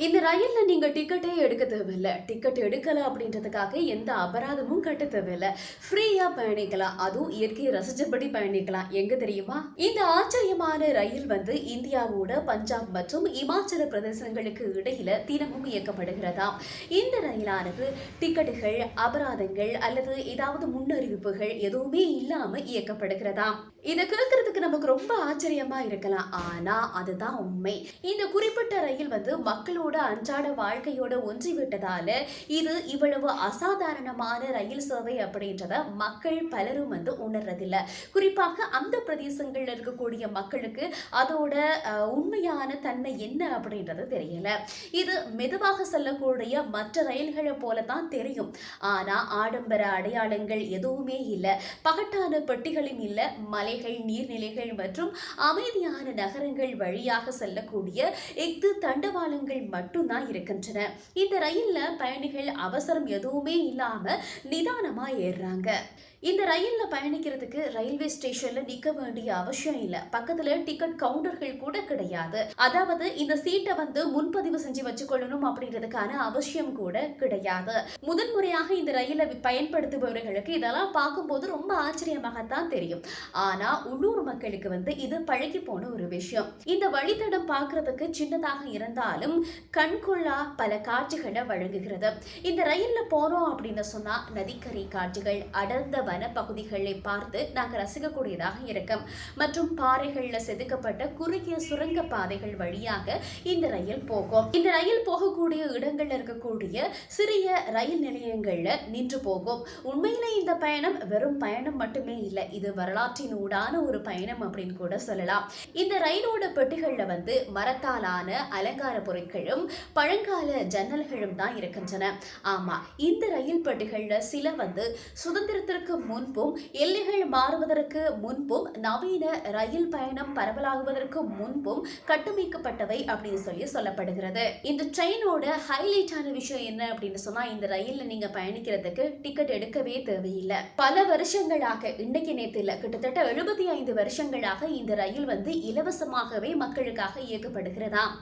இந்த ரயில்ல நீங்க டிக்கெட்டே எடுக்க தேவையில்லை. டிக்கெட் எடுக்கல அப்படின்றதுக்காக எந்த அபராதமும் கட்ட தேவையில்லை. ஃப்ரீயா பயணிக்கலாம். அதுவும் இயற்கையை ரசிச்சபடி பயணிக்கலாம். எங்க தெரியுமா? இந்த ஆச்சரியமான ரயில் வந்து இந்தியாவோட பஞ்சாப் மற்றும் இமாச்சல பிரதேசங்களுக்கு இடையில தினமும் இயக்கப்படுகிறதாம் இந்த ரயிலானது டிக்கெட்டுகள் அபராதங்கள் அல்லது ஏதாவது முன்னறிவிப்புகள் எதுவுமே இல்லாம இயக்கப்படுகிறதாம் இதை கேட்கறதுக்கு நமக்கு ரொம்ப ஆச்சரியமா இருக்கலாம். ஆனா அதுதான் உண்மை. இந்த குறிப்பிட்ட ரயில் வந்து மக்களோட அன்றாட வாழ்க்கையோட ஒன்றிவிட்டதால இது இவ்வளவு அசாதாரணமான ரயில் சேவை அப்படின்றத மக்கள் பலரும் வந்து உணர்றதில்ல. குறிப்பாக அந்த பிரதேசங்கள்ல இருக்கக்கூடிய மக்களுக்கு அதோட உண்மையான தன்மை என்ன அப்படின்றது தெரியல. இது மெதுவாக செல்லக்கூடிய மற்ற ரயில்களை போல தான் தெரியும். ஆனா ஆடம்பர அடையாளங்கள் எதுவுமே இல்லை. பகட்டான பெட்டிகளும் இல்லை. மலைகள் நீர்நிலைகள் மற்றும் அமைதியான நகரங்கள் வழியாக செல்லக்கூடிய எஃகு தண்டவாளங்கள் மட்டும்தான் இருக்கின்றன. இந்த ரயிலில் பயணிகள் அவசரம் எதுவுமே இல்லாம நிதானமாக ஏறுறாங்க. இந்த ரயிலில் பயணிக்கிறதுக்கு ரயில்வே ஸ்டேஷன்ல நிக்க வேண்டிய அவசியம் இல்ல. பக்கத்துல டிக்கெட் கவுண்டர்கள் கூட கிடையாது. அதாவது இந்த சீட்டை வந்து முன்பதிவு செஞ்சு வச்சுக்கொள்ளணும் அப்படின்றதுக்கான அவசியம் கூட கிடையாது. முதன்முறையாக இந்த ரயிலை பயன்படுத்துபவர்களுக்கு இதெல்லாம் பார்க்கும்போது ரொம்ப ஆச்சரியமாகத்தான் தெரியும். ஆனா உள்ளூர் மக்களுக்கு வந்து இது பழகி போன ஒரு விஷயம். இந்த வழித்தடம் பார்க்கறதுக்கு சின்னதாக இருந்தாலும் கண்கொள்ளா பல காட்சிகளை வழங்குகிறது. இந்த ரயில்ல போனோம் அப்படின்னு சொன்னா நதிக்கரை காட்சிகள் அடர்ந்த வனப்பகுதிகளை பார்த்து நாங்க ரசிக்கக்கூடியதாக இருக்கும். மற்றும் பாறைகள்ல செதுக்கப்பட்ட குறுகிய சுரங்க பாதைகள் வழியாக இந்த ரயில் போகும். இந்த ரயில் போகக்கூடிய இடங்கள்ல இருக்கக்கூடிய சிறிய ரயில் நிலையங்கள்ல நின்று போகும். உண்மையிலே இந்த பயணம் வெறும் பயணம் மட்டுமே இல்லை இது வரலாற்றின் ஊடான ஒரு பயணம் அப்படின்னு கூட சொல்லலாம். இந்த ரயிலோட பெட்டிகள்ல வந்து மரத்தாலான அலங்கார பொருட்களும் பழங்கால ஜன்னல்களும் தான் இருக்கின்றன. ஆமா இந்த ரயில் பெட்டிகளில் சில வந்து சுதந்திரத்திற்கு முன்பும் எல்லைகள் மாறுவதற்கு முன்பும் நவீன ரயில் பயணம் பரவலாகுவதற்கு முன்பும் கட்டமைக்கப்பட்டவை அப்படின்னு சொல்லி சொல்லப்படுகிறது. இந்த ட்ரெயினோட ஹைலைட்டான விஷயம் என்ன அப்படின்னு சொன்னா இந்த ரயில்ல நீங்க பயணிக்கிறதுக்கு டிக்கெட் எடுக்கவே தேவையில்லை. பல வருஷங்களாக இன்னைக்கு நேற்று இல்லை கிட்டத்தட்ட எழுபத்தி ஐந்து வருஷங்களாக இந்த ரயில் வந்து இலவசமாகவே மக்களுக்காக இயக்கப்படுகிறதாம்.